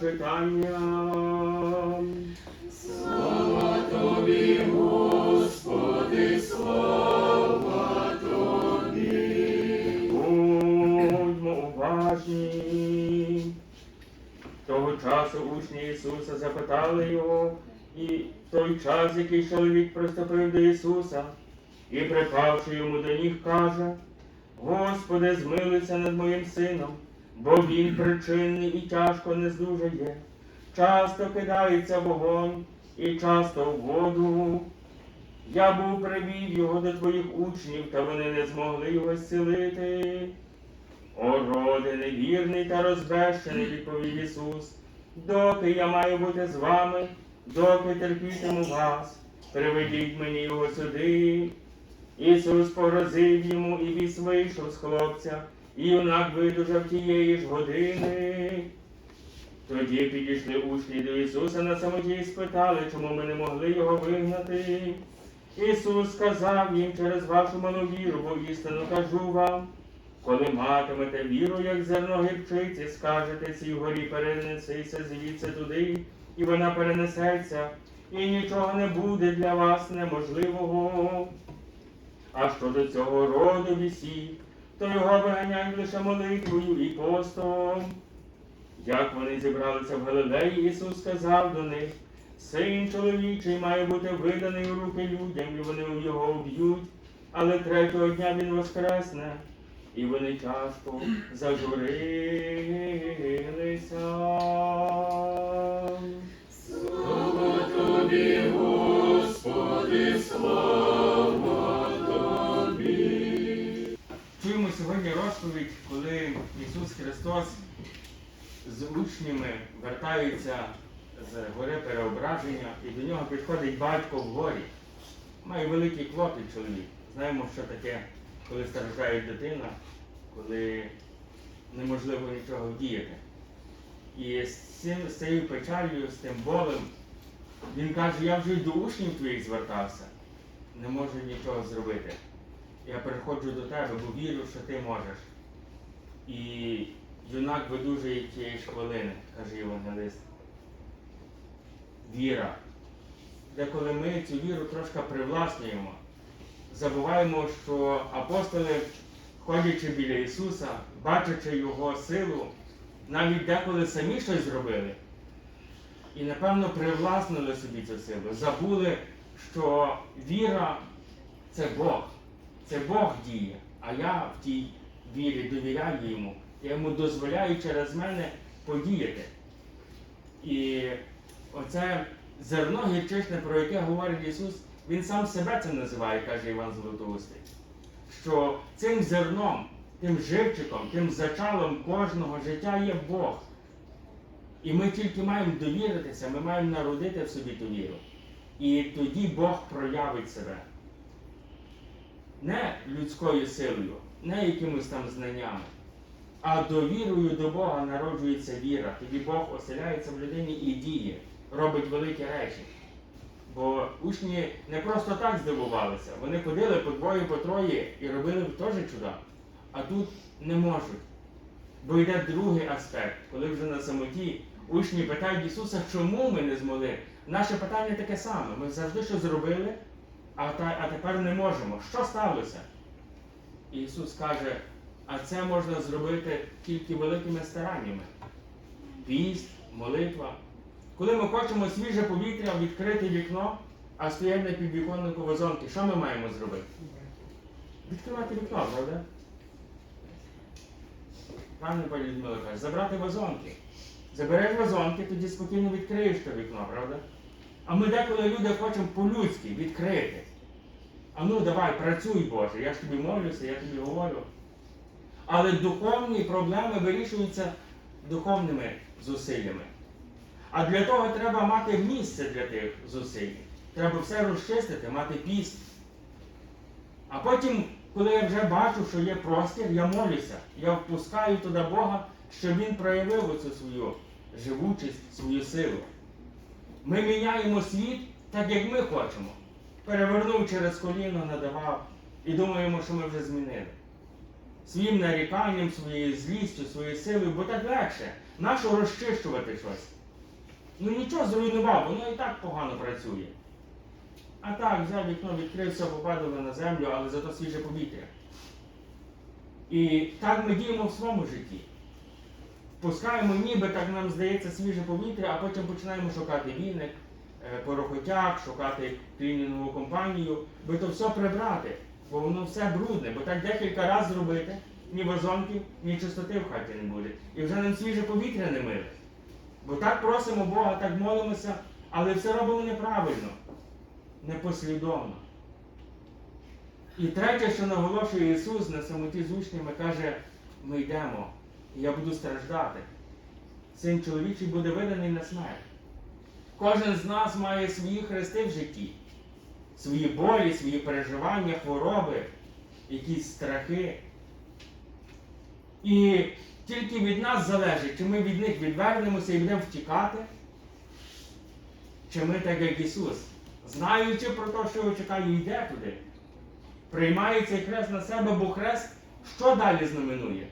читання. Слава тобі, Господи, слава тобі. Будьмо уважні. Того часу учні Ісуса запитали його, і в той час який чоловік приступив до Ісуса і, припавши йому до ніг, каже: Господи, змилуйся над моїм сином, бо він причинний і тяжко не здужає. Часто кидається в вогонь і часто в воду. Я був привів його до твоїх учнів, та вони не змогли його зцілити. О, роде невірний та розбещений, відповів Ісус, доки я маю бути з вами, доки терпітиму вас, приведіть мені його сюди. Ісус погрозив йому, і вісь вийшов з хлопця, і юнак видужав тієї ж години. Тоді підійшли учні до Ісуса на самоті і спитали, чому ми не могли його вигнати. Ісус сказав їм через вашу малу віру, бо істину кажу вам. Коли матимете віру, як зерно гірчиці, скажете цій горі перенесися звідси туди, і вона перенесеться, і нічого не буде для вас неможливого. А щодо цього роду вісі, то його виганяють лише молитвою і постом. Як вони зібралися в Галилеї, Ісус сказав до них, син чоловічий має бути виданий у руки людям, і вони його вб'ють, але третього дня він воскресне. І вони тяжко зажурилися. Слава тобі, Господи, слава Чуємо сьогодні розповідь, коли Ісус Христос з учнями вертаються з гори переображення, і до нього підходить батько в горі. Має великий клопіт чоловік. Знаємо, що таке, коли страждає дитина, коли неможливо нічого вдіяти. І з, цим, з цією печалью, з тим болем, він каже, я вже й до учнів твоїх звертався, не можу нічого зробити. Я приходжу до тебе, бо вірю, що ти можеш. І юнак видужує тієї ж хвилини, каже євангелист. Віра. Деколи ми цю віру трошки привласнюємо, забуваємо, що апостоли, ходячи біля Ісуса, бачачи Його силу, навіть деколи самі щось зробили. І, напевно, привласнили собі цю силу. Забули, що віра це Бог. Це Бог діє, а я в тій вірі довіряю йому. Я йому дозволяю через мене подіяти. І оце зерно гірчичне, про яке говорить Ісус, Він сам себе це називає, каже Іван Золотоустий. Що цим зерном, тим живчиком, тим зачалом кожного життя є Бог. І ми тільки маємо довіритися, ми маємо народити в собі ту віру. І тоді Бог проявить себе не людською силою, не якимось там знаннями, а довірою до Бога народжується віра. Тоді Бог оселяється в людині і діє, робить великі речі. Бо учні не просто так здивувалися, вони ходили по двоє, по троє і робили теж чуда. А тут не можуть. Бо йде другий аспект, коли вже на самоті учні питають Ісуса, чому ми не змогли. Наше питання таке саме. Ми завжди що зробили, а, та, а тепер не можемо. Що сталося? Ісус каже, а це можна зробити тільки великими стараннями. Піст, молитва. Коли ми хочемо свіже повітря, відкрити вікно, а стоять на підвіконнику вазонки, що ми маємо зробити? Відкривати вікно, правда? Пане пані Людмила каже, забрати вазонки. Забереш вазонки, тоді спокійно відкриєш те вікно, правда? А ми деколи люди хочемо по-людськи відкрити. А ну давай, працюй, Боже, я ж тобі молюся, я тобі говорю. Але духовні проблеми вирішуються духовними зусиллями. А для того треба мати місце для тих зусиль. Треба все розчистити, мати піст. А потім, коли я вже бачу, що є простір, я молюся. Я впускаю туди Бога, щоб Він проявив оцю свою живучість, свою силу. Ми міняємо світ так, як ми хочемо. Перевернув через коліно, надавав і думаємо, що ми вже змінили. своїм наріканням, своєю злістю, своєю силою, бо так легше. Нащо розчищувати щось? Ну нічого зруйнував, воно і так погано працює. А так, взяв вікно, відкрив, все попадало на землю, але зато свіже повітря. І так ми діємо в своєму житті. Пускаємо, ніби так нам здається свіже повітря, а потім починаємо шукати віник, е, порохотяг, шукати клінінгову компанію, бо то все прибрати, бо воно все брудне, бо так декілька разів зробити, ні вазонків, ні чистоти в хаті не буде. І вже нам свіже повітря не миле. Бо так просимо Бога, так молимося, але все робимо неправильно, непослідовно. І третє, що наголошує Ісус на самоті з учнями, каже, ми йдемо, і я буду страждати. Син чоловічий буде виданий на смерть. Кожен з нас має свої хрести в житті, свої болі, свої переживання, хвороби, якісь страхи. І тільки від нас залежить, чи ми від них відвернемося і будемо втікати, чи ми, так як Ісус, знаючи про те, що його чекає, йде туди, приймає цей хрест на себе, бо хрест що далі знаменує?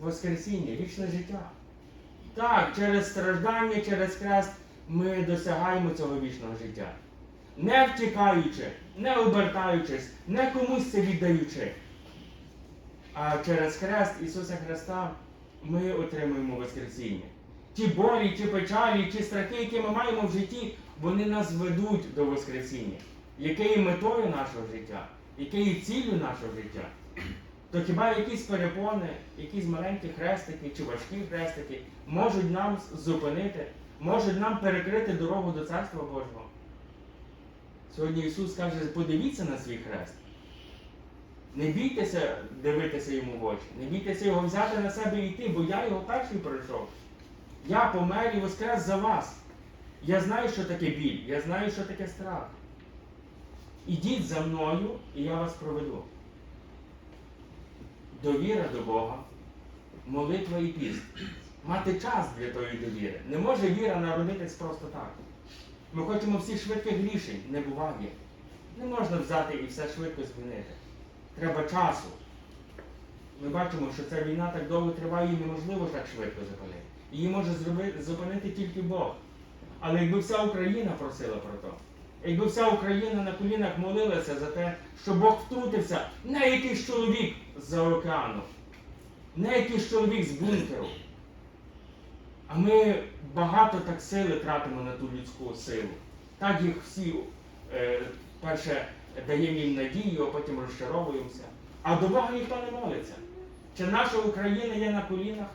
Воскресіння, вічне життя. Так, через страждання, через хрест ми досягаємо цього вічного життя. Не втікаючи, не обертаючись, не комусь це віддаючи. А через хрест Ісуса Христа ми отримуємо Воскресіння. Ті болі, ті печалі, ті страхи, які ми маємо в житті, вони нас ведуть до Воскресіння. Яке є метою нашого життя, яке є ціллю нашого життя. То хіба якісь перепони, якісь маленькі хрестики чи важкі хрестики можуть нам зупинити, можуть нам перекрити дорогу до Царства Божого? Сьогодні Ісус каже, подивіться на свій хрест. Не бійтеся дивитися йому в очі, не бійтеся його взяти на себе і йти, бо я його перший пройшов. Я помер і воскрес за вас. Я знаю, що таке біль, я знаю, що таке страх. Ідіть за мною, і я вас проведу. Довіра до Бога, молитва і піст. Мати час для тої довіри. Не може віра народитись просто так. Ми хочемо всіх швидких рішень, не буває. Не можна взяти і все швидко змінити. Треба часу. Ми бачимо, що ця війна так довго триває і неможливо так швидко зупинити. Її може зупинити тільки Бог. Але якби вся Україна просила про то, якби вся Україна на колінах молилася за те, що Бог втрутився, не якийсь чоловік з-за океану, не якийсь чоловік з бункеру. А ми багато так сили тратимо на ту людську силу. Так їх всі е, перше даємо їм надію, а потім розчаровуємося. А до Бога ніхто не молиться. Чи наша Україна є на колінах?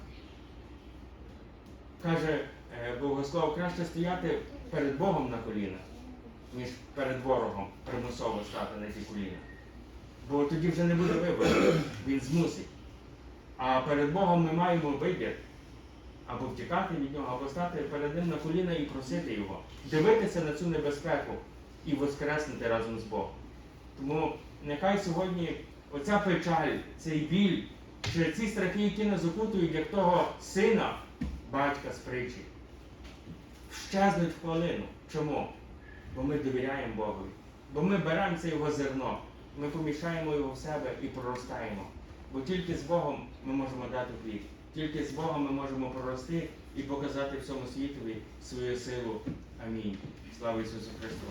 Каже е, Богослов, краще стояти перед Богом на колінах, ніж перед ворогом примусово стати на ті коліна. Бо тоді вже не буде вибору, він змусить. А перед Богом ми маємо вибір або втікати від нього, або стати перед ним на коліна і просити його, дивитися на цю небезпеку і воскреснути разом з Богом. Тому нехай сьогодні оця печаль, цей біль, чи ці страхи, які нас окутують, як того сина, батька з притчі, щезнуть в хвилину. Чому? Бо ми довіряємо Богу. Бо ми беремо це його зерно, ми помішаємо його в себе і проростаємо. Бо тільки з Богом ми можемо дати плід. Тільки з Богом ми можемо прорости і показати всьому світові свою силу. Амінь. Слава Ісусу Христу!